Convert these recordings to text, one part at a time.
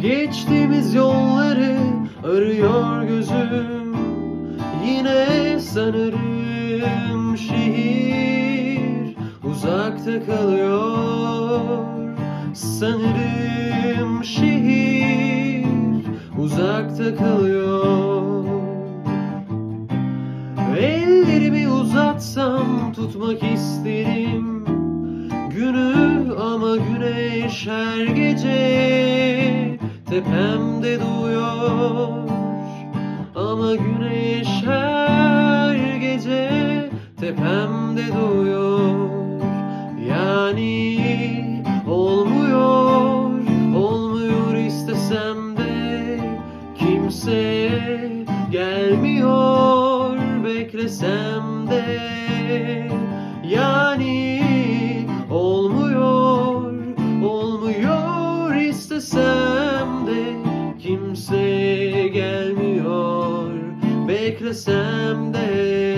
Geçtiğimiz yolları arıyor gözüm. Yine sanırım şehir uzakta kalıyor. Sanırım şehir uzakta kalıyor. Ellerimi uzatsam tutmak isterim. Günü ama güneş her gece tepemde doğuyor Ama güneş her gece tepemde doğuyor Yani olmuyor, olmuyor istesem de Kimse gelmiyor beklesem de. Yani olmuyor, olmuyor istesem beklesem de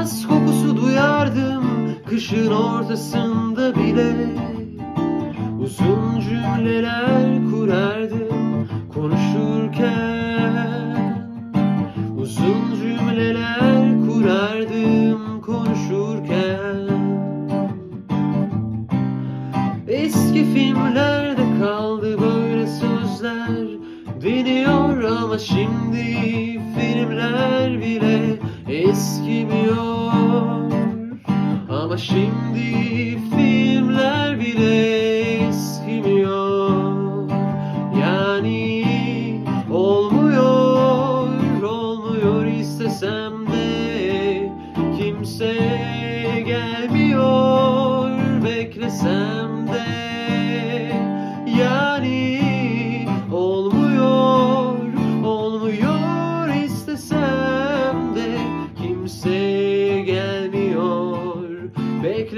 Yaz kokusu duyardım kışın ortasında bile. Uzun cümleler kurardım konuşurken. Uzun cümleler kurardım konuşurken. Eski filmlerde kaldı böyle sözler. Deniyor ama şimdi filmler bile